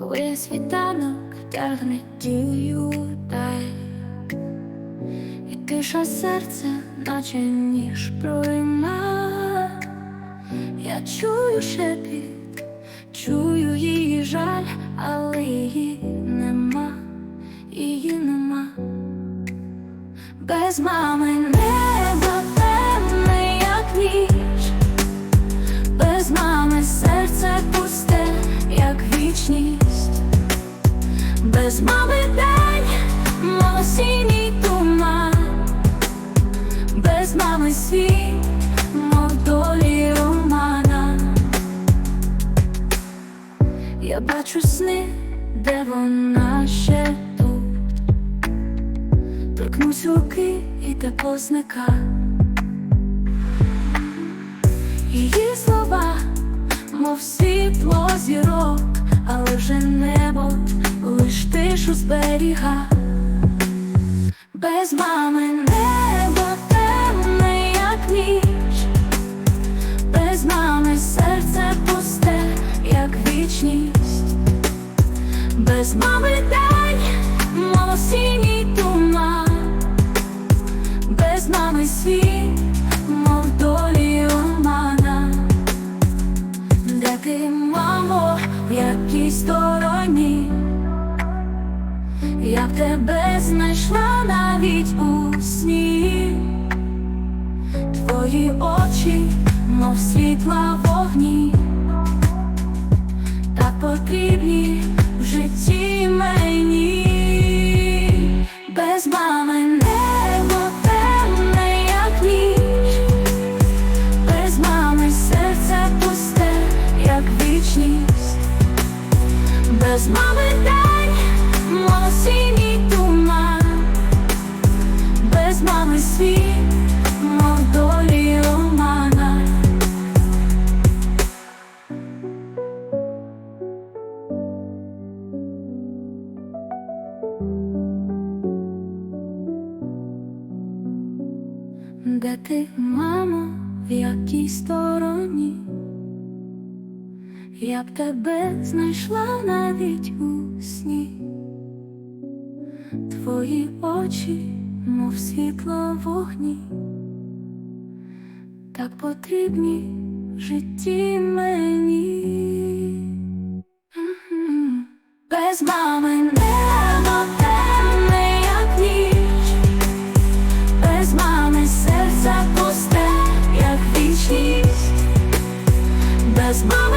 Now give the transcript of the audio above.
коли світанок тягне тію дай, і тиша серця, наче ніж пройма. Я чую шепіт, чую її жаль, але її нема, її нема. Без мами небо темне, як ніч, без мами серце пусте, як вічність, без мами день, мов осінній туман, без мами світ, долі романа. Я бачу сни, де вона ще тут. Торкнусь руки і тепло зника Її слова, мов світло зірок, зберіга. Без мами небо темне, як ніч, без мами серце пусте, як вічність, без мами день, мов осінній туман, без мами світ, мов долі омана. Де ти, мамо, в якій стороні? Я тебе знайшла навіть у сні, твої очі, мов світла вогні, так потрібні в житті мені, без мами небо темне, як ніч, серце пусте, як вічність, без мами світ, мов долі омана. Де ти, мамо, в якій стороні? Я б тебе знайшла навіть у сні. Твої очі, мов світла вогні, так потрібні в житті мені, без мами небо темне, як ніч, без мами серце пусте, як вічність, без мами.